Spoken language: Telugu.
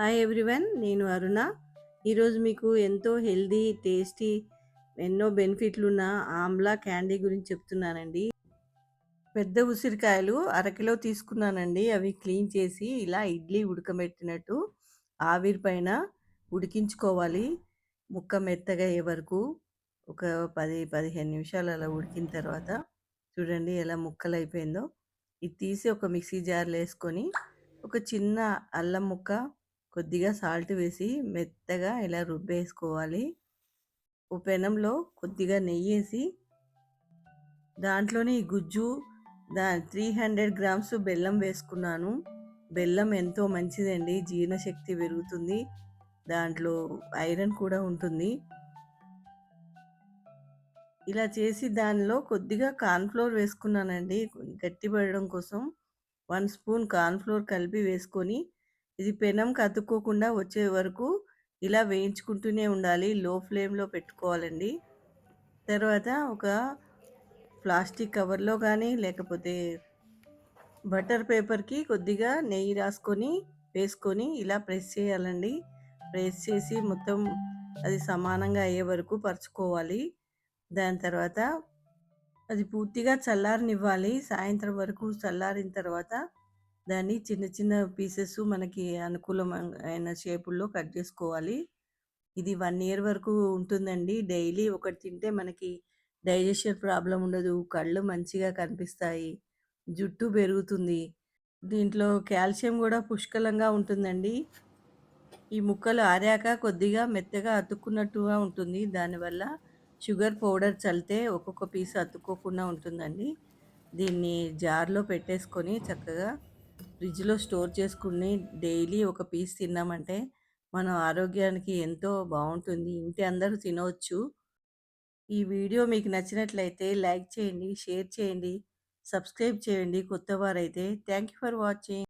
హాయ్ ఎవ్రీవన్ నేను అరుణ. ఈరోజు మీకు ఎంతో హెల్దీ టేస్టీ ఎన్నో బెనిఫిట్లు ఉన్న ఆమ్లా క్యాండీ గురించి చెప్తున్నానండి. పెద్ద ఉసిరికాయలు అరకిలో తీసుకున్నానండి. అవి క్లీన్ చేసి ఇలా ఇడ్లీ ఉడకబెట్టినట్టు ఆవిరి పైన ఉడికించుకోవాలి. ముక్క మెత్తగా అయ్యే వరకు ఒక పది పదిహేను నిమిషాలు అలా ఉడికిన తర్వాత చూడండి ఎలా ముక్కలు అయిపోయిందో. ఇది తీసి ఒక మిక్సీ జార్లో వేసుకొని ఒక చిన్న అల్లం ముక్క కొద్దిగా సాల్ట్ వేసి మెత్తగా ఇలా రుబ్బేసుకోవాలి. ఓ పెనంలో కొద్దిగా నెయ్యి వేసి దాంట్లోనే ఈ గుజ్జు దా త్రీ హండ్రెడ్ గ్రామ్స్ బెల్లం వేసుకున్నాను. బెల్లం ఎంతో మంచిదండి జీర్ణశక్తి పెరుగుతుంది దాంట్లో ఐరన్ కూడా ఉంటుంది. ఇలా చేసి దానిలో కొద్దిగా కార్న్ఫ్లోర్ వేసుకున్నానండి గట్టిపడడం కోసం. వన్ స్పూన్ కార్న్ఫ్లోర్ కలిపి వేసుకొని ఇది పెనం కతుక్కోకుండా వచ్చే వరకు ఇలా వేయించుకుంటూనే ఉండాలి. లో ఫ్లేమ్లో పెట్టుకోవాలండి. తర్వాత ఒక ప్లాస్టిక్ కవర్లో కానీ లేకపోతే బటర్ పేపర్కి కొద్దిగా నెయ్యి రాసుకొని వేసుకొని ఇలా ప్రెస్ చేయాలండి. ప్రెస్ చేసి మొత్తం అది సమానంగా అయ్యే వరకు పరుచుకోవాలి. దాని తర్వాత అది పూర్తిగా చల్లారనివ్వాలి. సాయంత్రం వరకు చల్లారిన తర్వాత దాన్ని చిన్న చిన్న పీసెస్ మనకి అనుకూలమైన షేపుల్లో కట్ చేసుకోవాలి. ఇది వన్ ఇయర్ వరకు ఉంటుందండి. డైలీ ఒకటి తింటే మనకి డైజెషన్ ప్రాబ్లం ఉండదు. కళ్ళు మంచిగా కనిపిస్తాయి. జుట్టు పెరుగుతుంది. దీంట్లో కాల్షియం కూడా పుష్కలంగా ఉంటుందండి. ఈ ముక్కలు ఆరాక కొద్దిగా మెత్తగా అతుక్కున్నట్టుగా ఉంటుంది. దానివల్ల షుగర్ పౌడర్ చల్లితే ఒక్కొక్క పీస్ అతుక్కోకుండా ఉంటుందండి. దీన్ని జార్లో పెట్టేసుకొని చక్కగా ఫ్రిడ్జ్లో స్టోర్ చేసుకుని డైలీ ఒక పీస్ తిన్నామంటే మన ఆరోగ్యానికి ఎంతో బాగుంటుంది ఇంటి అందరూ తినవచ్చు ఈ వీడియో మీకు నచ్చినట్లయితే లైక్ చేయండి షేర్ చేయండి సబ్స్క్రైబ్ చేయండి కొత్త వారైతే థ్యాంక్ యూ ఫర్ వాచింగ్.